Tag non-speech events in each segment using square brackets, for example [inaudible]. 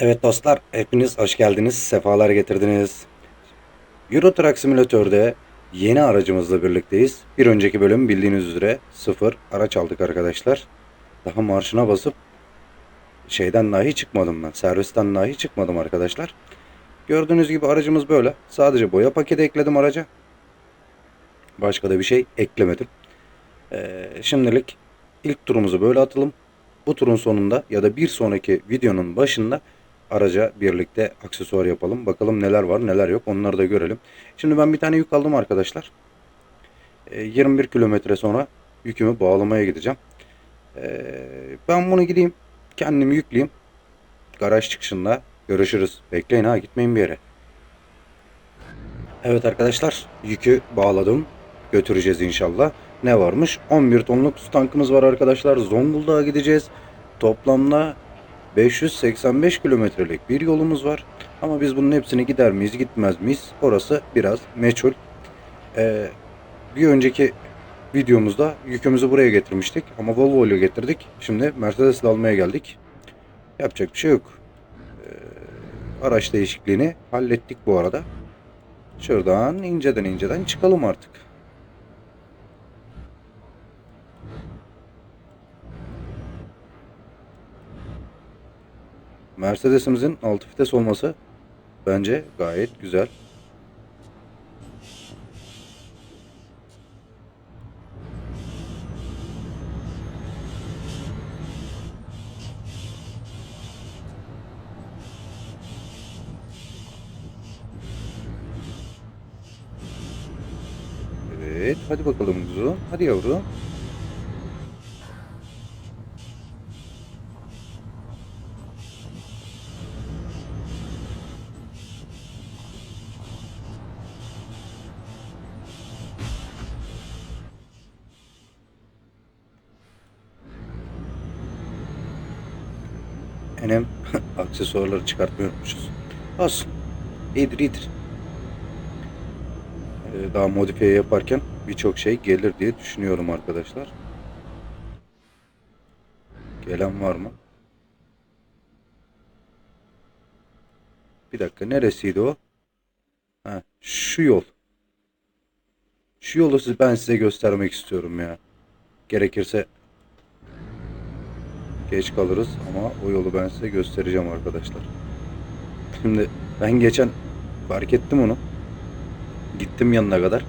Evet dostlar, hepiniz hoş geldiniz, sefalar getirdiniz. Euro Truck Simülatör'de yeni aracımızla birlikteyiz. Bir önceki bölüm bildiğiniz üzere sıfır araç aldık arkadaşlar. Daha marşına basıp şeyden dahi çıkmadım ben, servisten dahi çıkmadım arkadaşlar. Gördüğünüz gibi aracımız böyle. Sadece boya paketi ekledim araca. Başka da bir şey eklemedim. Ee, şimdilik ilk turumuzu böyle atalım. Bu turun sonunda ya da bir sonraki videonun başında araca birlikte aksesuar yapalım. Bakalım neler var neler yok onları da görelim. Şimdi ben bir tane yük aldım arkadaşlar. Ee, 21 kilometre sonra yükümü bağlamaya gideceğim. Ee, ben bunu gideyim kendim yükleyeyim. Garaj çıkışında görüşürüz. Bekleyin ha gitmeyin bir yere. Evet arkadaşlar yükü bağladım. Götüreceğiz inşallah. Ne varmış? 11 tonluk su tankımız var arkadaşlar. Zonguldak'a gideceğiz. Toplamda 585 kilometrelik bir yolumuz var. Ama biz bunun hepsini gider miyiz gitmez miyiz? Orası biraz meçhul. Ee, bir önceki videomuzda yükümüzü buraya getirmiştik. Ama Volvo ile getirdik. Şimdi Mercedes ile almaya geldik. Yapacak bir şey yok. Ee, araç değişikliğini hallettik bu arada. Şuradan inceden inceden çıkalım artık. Mercedes'imizin 6 vites olması bence gayet güzel. Evet, hadi bakalım kuzu. Hadi yavrum. Enem [laughs] aksesuarları çıkartmayı unutmuşuz. Olsun. İyidir iyidir. Ee, daha modifiye yaparken birçok şey gelir diye düşünüyorum arkadaşlar. Gelen var mı? Bir dakika neresiydi o? Ha, şu yol. Şu yolu ben size göstermek istiyorum ya. Gerekirse geç kalırız ama o yolu ben size göstereceğim arkadaşlar. Şimdi ben geçen fark ettim onu. Gittim yanına kadar.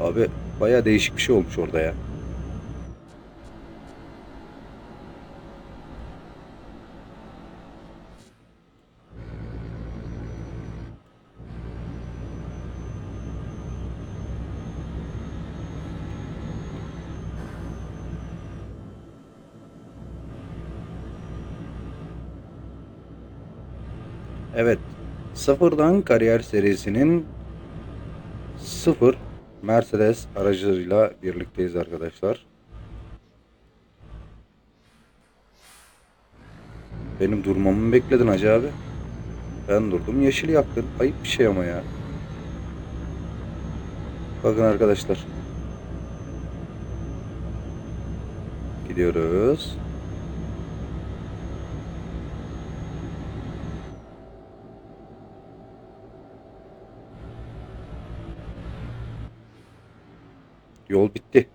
Abi baya değişik bir şey olmuş orada ya. Sıfırdan Kariyer serisinin sıfır Mercedes aracıyla birlikteyiz arkadaşlar. Benim durmamı mı bekledin Hacı abi? Ben durdum yeşil yaktın. Ayıp bir şey ama ya. Bakın arkadaşlar. Gidiyoruz. Yol bitti.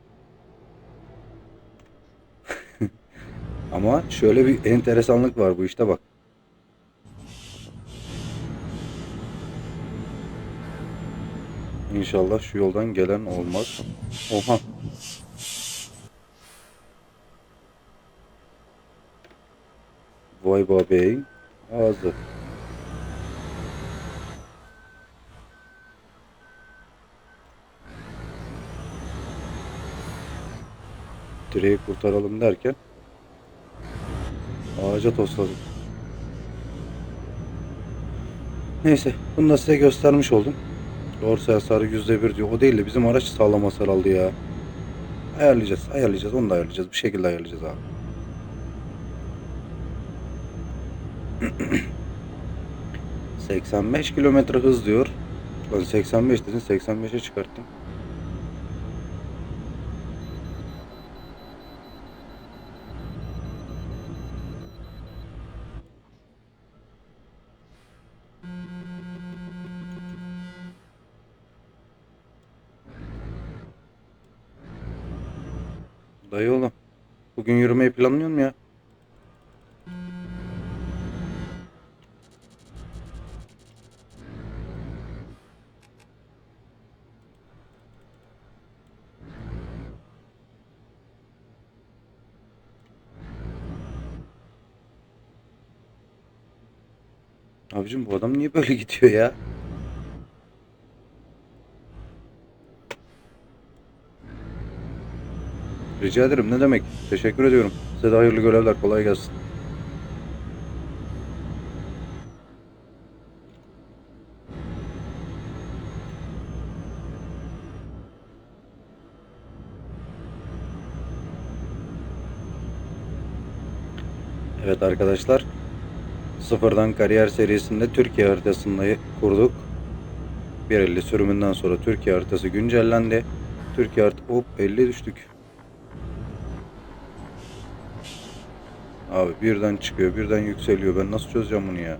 [laughs] Ama şöyle bir enteresanlık var bu işte bak. İnşallah şu yoldan gelen olmaz. Oha. Vay bebeğin ağzı. Direği kurtaralım derken ağaca tosladık. Neyse bunu da size göstermiş oldum. Dorsa hasarı %1 diyor. O değil de bizim araç sağlam hasar aldı ya. Ayarlayacağız, ayarlayacağız. Onu da ayarlayacağız. Bir şekilde ayarlayacağız abi. [clears throat] ...85 kilometre hız diyor. Lan 85 dedin 85'e çıkarttım. Dayı oğlum. Bugün yürümeyi planlıyor mu ya? Abicim bu adam niye böyle gidiyor ya? Rica ederim ne demek? Teşekkür ediyorum. Size de hayırlı görevler. Kolay gelsin. Evet arkadaşlar. Sıfırdan kariyer serisinde Türkiye haritasını kurduk. 1.50 sürümünden sonra Türkiye haritası güncellendi. Türkiye harit... Hop 50 düştük. Abi birden çıkıyor, birden yükseliyor. Ben nasıl çözeceğim bunu ya?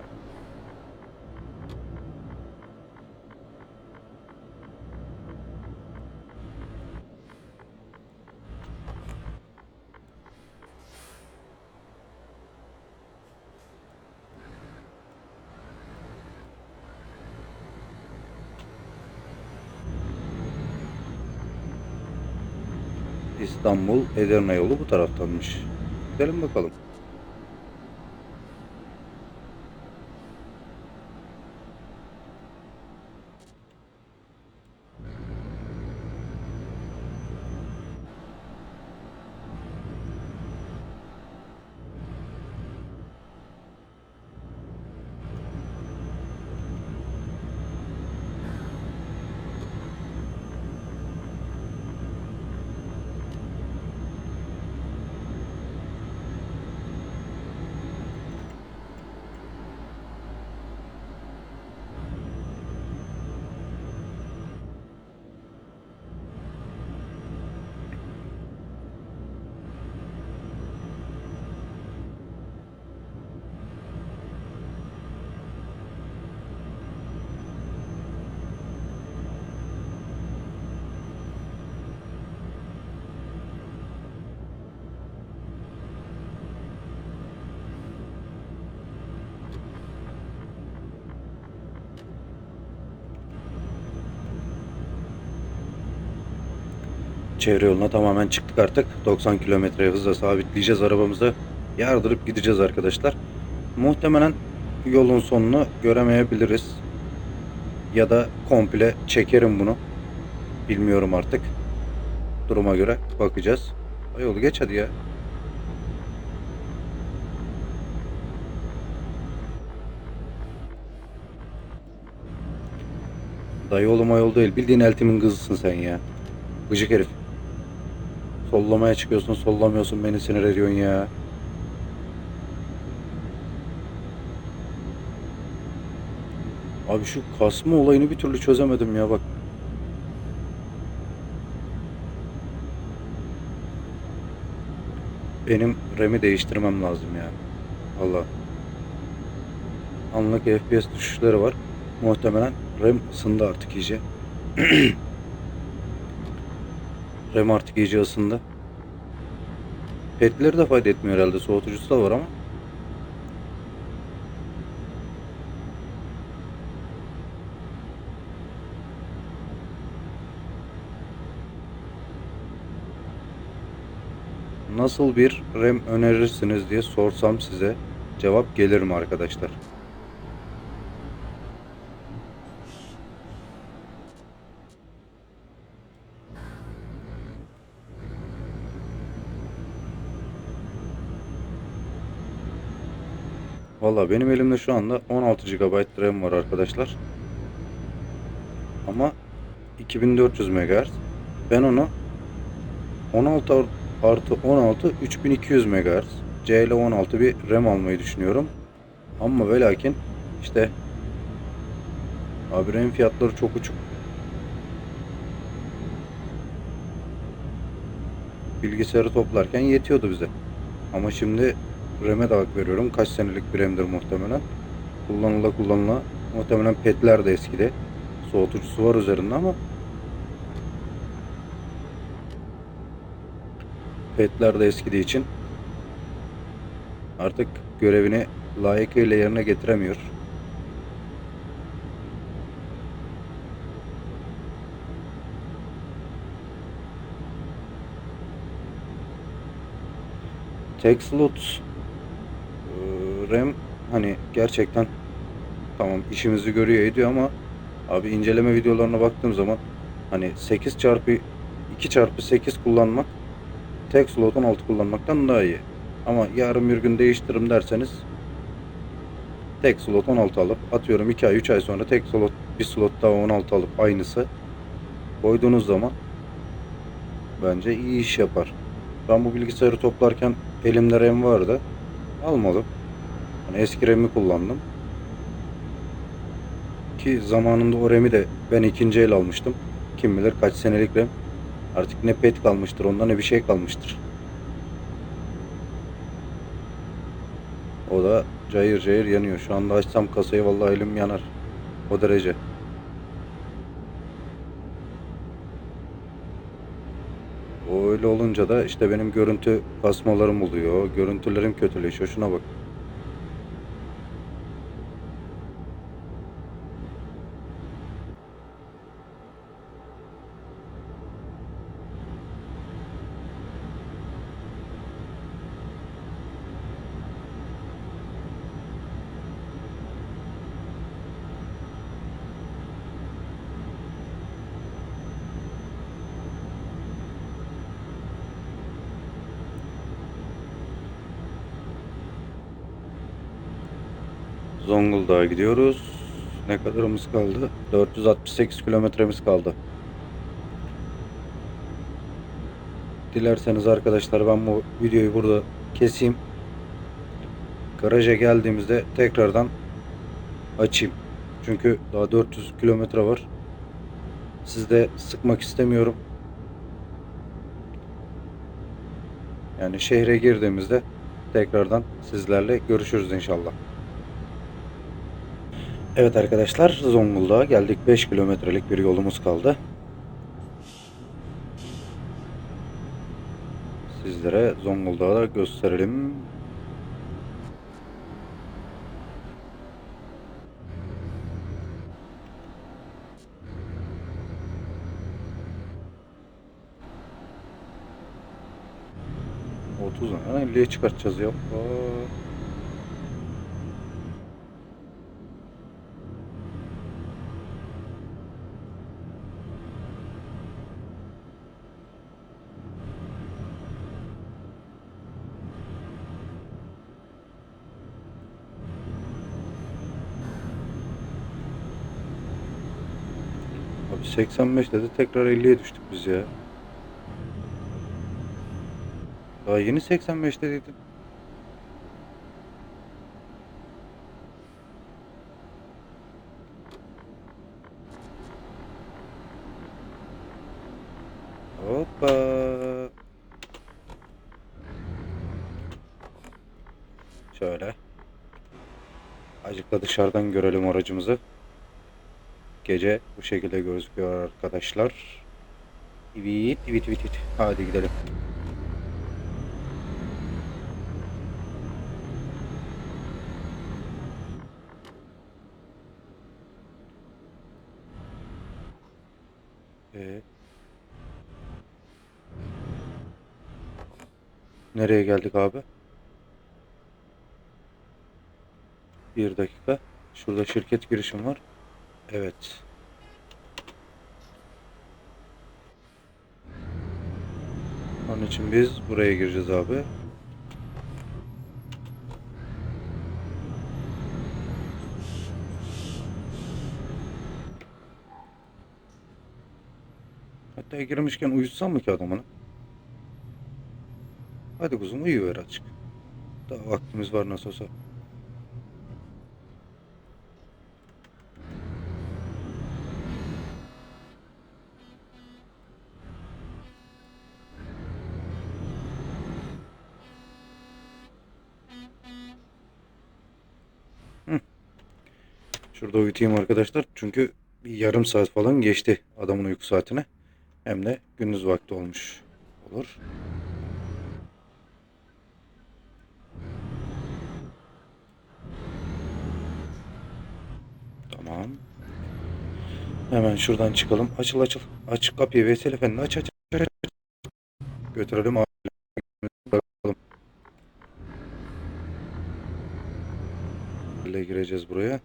İstanbul Edirne yolu bu taraftanmış. Gidelim bakalım. Çevre yoluna tamamen çıktık artık. 90 kilometre hızla sabitleyeceğiz arabamızı. Yardırıp gideceğiz arkadaşlar. Muhtemelen yolun sonunu göremeyebiliriz. Ya da komple çekerim bunu. Bilmiyorum artık. Duruma göre bakacağız. Yolu geç hadi ya. Dayı oğlum yol değil. Bildiğin eltimin kızısın sen ya. Gıcık herif. Sollamaya çıkıyorsun, sollamıyorsun, beni sinir ediyorsun ya. Abi şu kasma olayını bir türlü çözemedim ya bak. Benim RAM'i değiştirmem lazım ya. Allah. Anlık FPS düşüşleri var. Muhtemelen RAM ısındı artık iyice. [clears throat] RAM artık iyice ısındı. Petleri de fayda etmiyor herhalde. Soğutucusu da var ama. Nasıl bir RAM önerirsiniz diye sorsam size cevap gelir mi arkadaşlar? Valla benim elimde şu anda 16 GB RAM var arkadaşlar. Ama 2400 MHz. Ben onu 16 ar- artı 16 3200 MHz CL16 bir RAM almayı düşünüyorum. Ama ve lakin işte abi RAM fiyatları çok uçuk. Bilgisayarı toplarken yetiyordu bize. Ama şimdi RAM'e de hak veriyorum. Kaç senelik bir RAM'dir muhtemelen. Kullanıla kullanıla muhtemelen petler de eskide. Soğutucusu var üzerinde ama petler de eskidiği için artık görevini layıkıyla yerine getiremiyor. Tek slot RAM hani gerçekten tamam işimizi görüyor ediyor ama abi inceleme videolarına baktığım zaman hani 8 çarpı 2 çarpı 8 kullanmak tek slot 16 kullanmaktan daha iyi. Ama yarın bir gün değiştiririm derseniz tek slot 16 alıp atıyorum 2 ay 3 ay sonra tek slot bir slot daha 16 alıp aynısı koyduğunuz zaman bence iyi iş yapar. Ben bu bilgisayarı toplarken elimde RAM vardı. Almadım. Eski RAM'i kullandım. Ki zamanında o RAM'i de ben ikinci el almıştım. Kim bilir kaç senelik RAM. Artık ne pet kalmıştır onda ne bir şey kalmıştır. O da cayır cayır yanıyor. Şu anda açsam kasayı vallahi elim yanar. O derece. Öyle olunca da işte benim görüntü kasmalarım oluyor. Görüntülerim kötüleşiyor. Şuna bak. Zonguldak'a gidiyoruz. Ne kadarımız kaldı? 468 kilometremiz kaldı. Dilerseniz arkadaşlar ben bu videoyu burada keseyim. Garaja geldiğimizde tekrardan açayım. Çünkü daha 400 kilometre var. Siz de sıkmak istemiyorum. Yani şehre girdiğimizde tekrardan sizlerle görüşürüz inşallah. Evet arkadaşlar Zonguldak'a geldik. 5 kilometrelik bir yolumuz kaldı. Sizlere Zonguldak'ı da gösterelim. Otuz yani 50'ye çıkartacağız ya. Aa. 85 dedi tekrar 50'ye düştük biz ya. Daha yeni 85 dedin. Hoppa. Şöyle. Azıcık da dışarıdan görelim aracımızı. Gece bu şekilde gözüküyor arkadaşlar. Evet, evet, evet. Hadi gidelim. Ee, nereye geldik abi? Bir dakika. Şurada şirket girişim var. Evet. Onun için biz buraya gireceğiz abi. Hatta girmişken uyutsam mı ki adamını? Hadi kuzum uyuver açık. Daha vaktimiz var nasıl olsa. Şurada uyutayım arkadaşlar. Çünkü bir yarım saat falan geçti adamın uyku saatine. Hem de gündüz vakti olmuş olur. Tamam. Hemen şuradan çıkalım. Açıl açıl. Aç kapıyı Veysel Efendi. Aç aç aç. aç. Götürelim abi. gireceğiz buraya.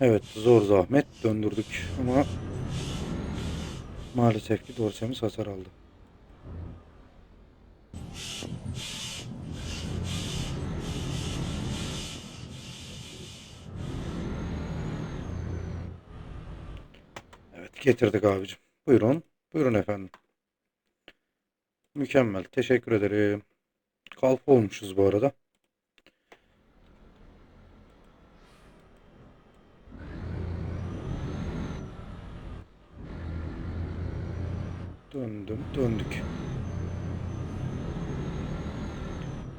Evet zor zahmet döndürdük ama maalesef ki dorsemiz hasar aldı. Evet getirdik abicim. Buyurun. Buyurun efendim. Mükemmel. Teşekkür ederim. Kalp olmuşuz bu arada. Döndüm, döndük.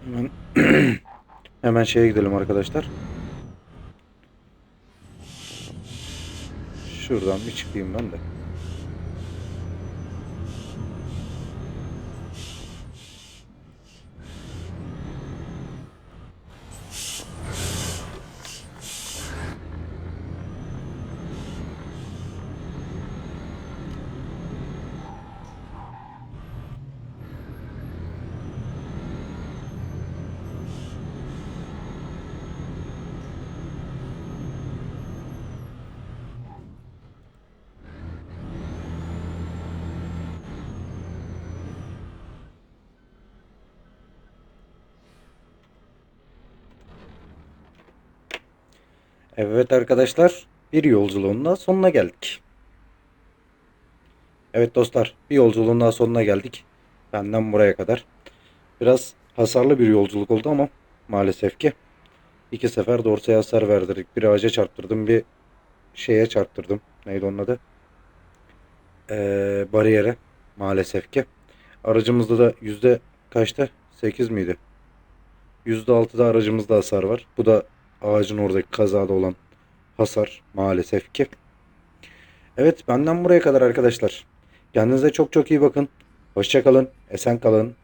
Hemen [clears throat] hemen şeye gidelim arkadaşlar. Şuradan bir çıkayım ben de. Evet arkadaşlar, bir yolculuğun daha sonuna geldik. Evet dostlar, bir yolculuğun daha sonuna geldik. Benden buraya kadar. Biraz hasarlı bir yolculuk oldu ama maalesef ki iki sefer dorsaya hasar verdirdik. Bir ağaca çarptırdım, bir şeye çarptırdım. Neydi onun adı? Ee, bariyere maalesef ki. Aracımızda da yüzde kaçta? 8 miydi? Yüzde altıda aracımızda hasar var. Bu da ağacın oradaki kazada olan hasar maalesef ki. Evet benden buraya kadar arkadaşlar. Kendinize çok çok iyi bakın. Hoşça kalın. Esen kalın.